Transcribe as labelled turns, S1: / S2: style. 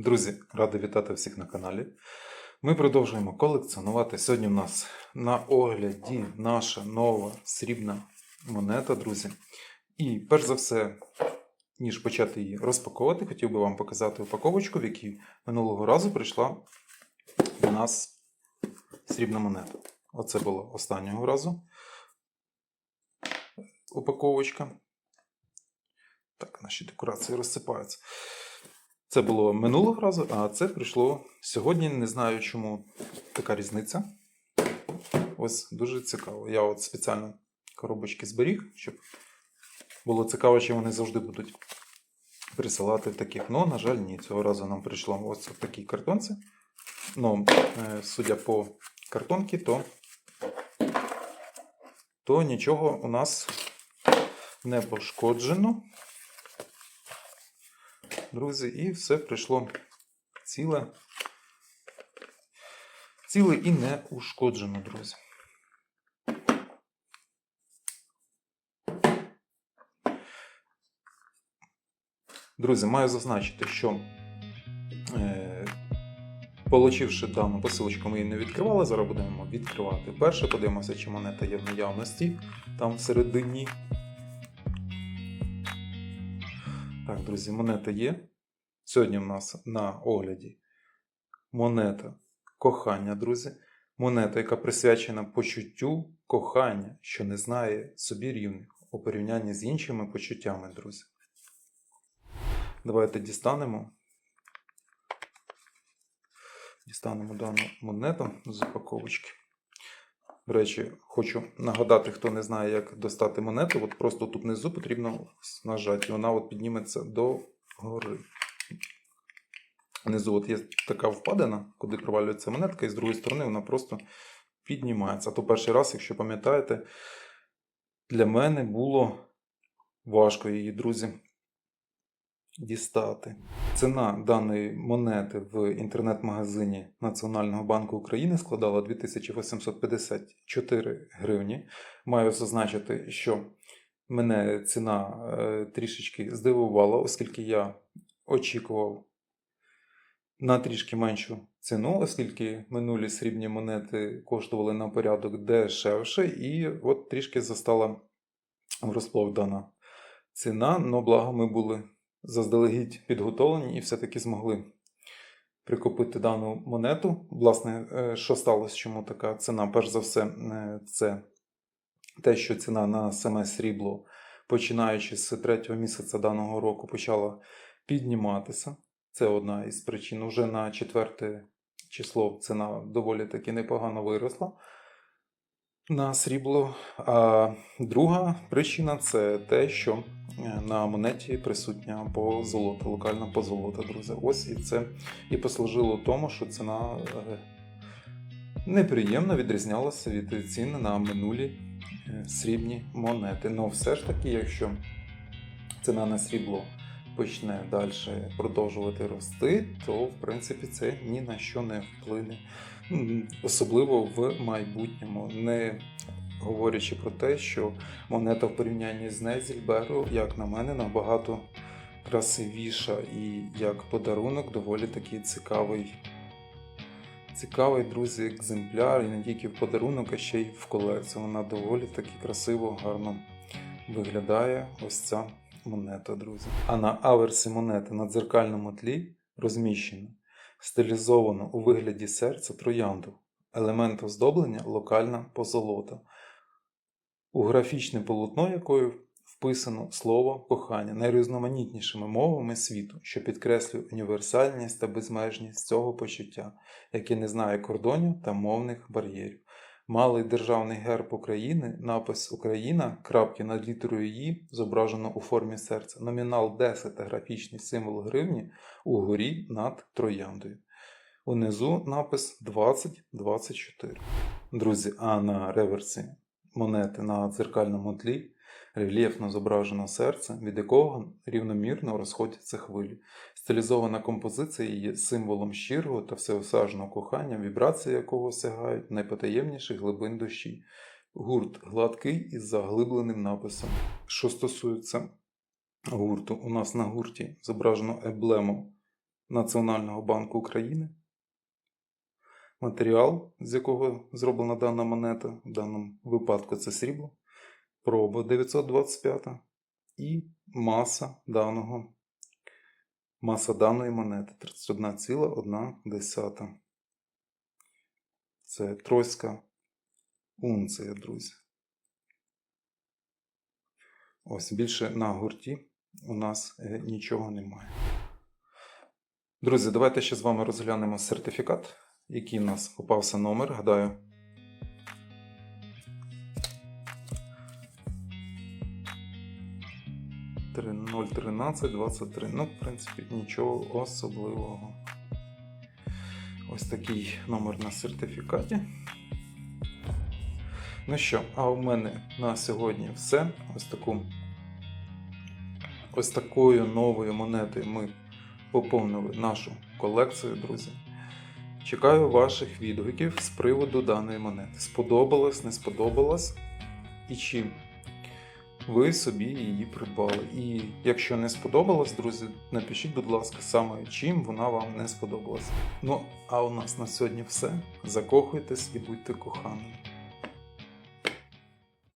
S1: Друзі, радий вітати всіх на каналі. Ми продовжуємо колекціонувати. Сьогодні у нас на огляді наша нова срібна монета, друзі. І перш за все, ніж почати її розпаковувати, хотів би вам показати упаковочку, в якій минулого разу прийшла до нас срібна монета. Оце було останнього разу. Упаковочка. Так, наші декорації розсипаються. Це було минулого разу, а це прийшло сьогодні. Не знаю, чому така різниця. Ось дуже цікаво. Я от спеціально коробочки зберіг, щоб було цікаво, чи вони завжди будуть присилати в таких. Ну, на жаль, ні. Цього разу нам прийшло ось в такій картонці. Ну, е, судя по картонці, то, то нічого у нас не пошкоджено друзі, і все прийшло ціле. Ціле і не ушкоджено, друзі. Друзі, маю зазначити, що е, получивши дану посилочку, ми її не відкривали. Зараз будемо відкривати перше. Подивимося, чи монета є в наявності там всередині. Так, друзі, монета є. Сьогодні в нас на огляді монета кохання, друзі. Монета, яка присвячена почуттю кохання, що не знає собі рівних у порівнянні з іншими почуттями, друзі. Давайте дістанемо. Дістанемо дану монету з упаковочки. До речі, хочу нагадати, хто не знає, як достати монету. От просто тут внизу потрібно нажати, і вона от підніметься до гори. Внизу от є така впадина, куди провалюється монетка, і з другої сторони вона просто піднімається. А то перший раз, якщо пам'ятаєте, для мене було важко її, друзі, дістати. Ціна даної монети в інтернет-магазині Національного банку України складала 2854 гривні. Маю зазначити, що мене ціна е, трішечки здивувала, оскільки я очікував на трішки меншу ціну, оскільки минулі срібні монети коштували на порядок дешевше, і от трішки застала врозплох дана ціна, но благо ми були заздалегідь підготовлені і все-таки змогли прикупити дану монету. Власне, е, що сталося, чому така ціна? Перш за все, е, це те, що ціна на саме срібло, починаючи з третього місяця даного року, почала підніматися. Це одна із причин. Уже на четверте число ціна доволі таки непогано виросла на срібло. А друга причина це те, що на монеті присутня позолота, локальна позолота, друзі. Ось і це і послужило тому, що ціна е, неприємно відрізнялася від цін на минулі е, срібні монети. Ну, все ж таки, якщо ціна на срібло почне далі продовжувати рости, то в принципі це ні на що не вплине. Особливо в майбутньому, не говорячи про те, що монета в порівнянні з Незільберу, як на мене, набагато красивіша і як подарунок доволі такий цікавий. Цікавий, друзі, екземпляр, і не тільки в подарунок, а ще й в колекцію. Вона доволі таки красиво, гарно виглядає ось ця монета, друзі. А на аверсі монети на дзеркальному тлі розміщено стилізовано у вигляді серця троянду, елемент оздоблення локальна позолота, у графічне полотно якою вписано слово кохання найрізноманітнішими мовами світу, що підкреслює універсальність та безмежність цього почуття, яке не знає кордонів та мовних бар'єрів. Малий державний герб України, напис Україна, крапки над літерою «І» зображено у формі серця, номінал 10 та графічний символ гривні угорі над трояндою. Унизу напис 2024. Друзі, а на реверсі монети на дзеркальному тлі рельєфно зображено серце, від якого рівномірно розходяться хвилі. Стилізована композиція є символом щирого та всеосяжного кохання, вібрації якого сягають найпотаємніших глибин душі. Гурт гладкий із заглибленим написом. Що стосується гурту, у нас на гурті зображено еблему Національного банку України. Матеріал, з якого зроблена дана монета, в даному випадку це срібло, проба 925 і маса даного, маса даної монети 31,1. Це тройська унція, друзі. Ось більше на гурті у нас е, нічого немає. Друзі, давайте ще з вами розглянемо сертифікат, який у нас попався номер, гадаю. Три- 013 23. Ну, в принципі, нічого особливого. Ось такий номер на сертифікаті. Ну що, а у мене на сьогодні все. Ось таку ось такою новою монетою ми поповнили нашу колекцію, друзі. Чекаю ваших відгуків з приводу даної монети. Сподобалось, не сподобалось і чим ви собі її придбали. І якщо не сподобалось, друзі, напишіть, будь ласка, саме чим вона вам не сподобалась. Ну, а у нас на сьогодні все. Закохуйтесь і будьте коханими.